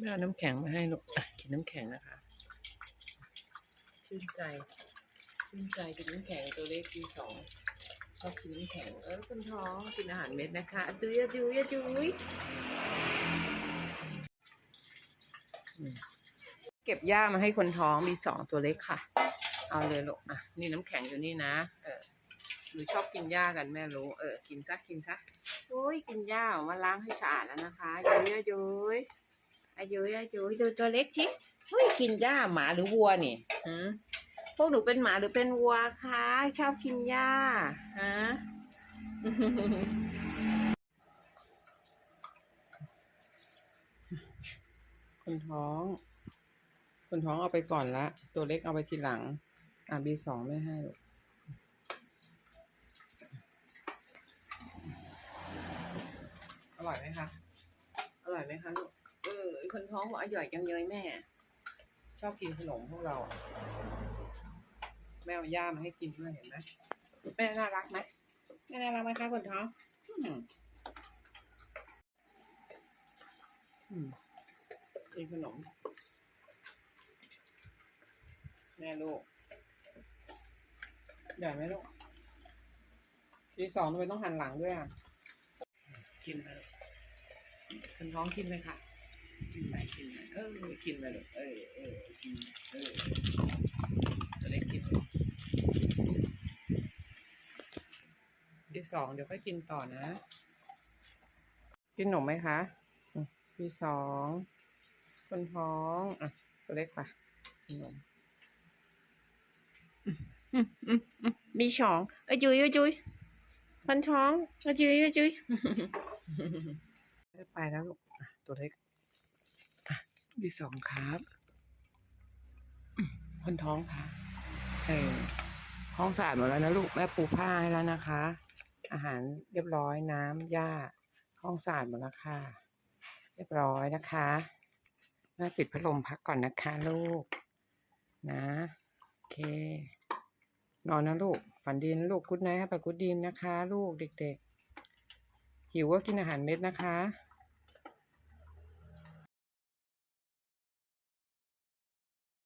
แม่เอาน้ำแข็งมาให้ลูกอะกินน้ำแข็งนะคะ ชื่นใจ ชื่นใจกินน้ำแข็งตัวเล็กปีสองชอบกินน้ำแข็ง เออคนท้องกินอาหารเม็ดนะคะอะดุยอะดุยอะดุยอืมเก็บหญ้ามาให้คนท้องมีสองตัวเล็กค่ะ เอาเลยลูกอะ นี่น้ำแข็งอยู่นี่นะ เออหนูชอบกินหญ้ากันแม่รู้ เออ กินซะกินซะโอ้ยกินหญ้าออกมาล้างให้สะอาดแล้วนะคะอะดุยอะดุยอะ ดุยอะดุยดูตัวเล็กชิเฮ้ยกินหญ้าหมาหรือวัวนี่หืมพวกหนูเป็นหมาหรือเป็นวัวคะชอบกินหญ้าฮะคนท้อง คนท้องเอาไปก่อนละ ตัวเล็กเอาไปทีหลัง อะบีสองไม่ให้หรอกอร่อยไหมคะ อร่อยไหมคะลูกเออคนท้องบอกอร่อยจังเลยแม่ ชอบกินขนมพวกเราอะแม่เอาย่ามาให้กินด้วยเห็นไหมแม่น่ารักไหมแม่น่ารักไหมคะคนท้องอืมอืมกินขนม แม่ลูกใหญ่ไหมลูกทีสองทำไมต้องหันหลังด้วยอะ กินไปลูกคนท้องกินไหมคะ กินไหมกินไหมเออกินไปลูกเออเออกินเออตัวเล็กกินที่สองเดี๋ยวค่อยกินต่อนะ กินขนมไหมคะที่สองคนท้องอะตัวเล็กไปขนมมีสองเอ้ยจุยเอ้ยจุยคนท้องเอ้ยจุยเอ้ยจุยไปแล้วลูกอะตัวเล็ก ที่สองครับคนท้องค่ะเออห้องสะอาดหมดแล้วนะลูกแม่ปูผ้าให้แล้วนะคะ อาหารเรียบร้อยน้ำหญ้า ห้องสะอาดหมดแล้วค่ะ เรียบร้อยนะคะแม่ปิดพัดลมพักก่อนนะคะลูก นะโอเคนอนนะลูก ฝันดีนะลูกกุ๊ดไนท์ไปกุ๊ดดีมนะคะ ลูกเด็กๆหิวก็กินอาหารเม็ดนะคะ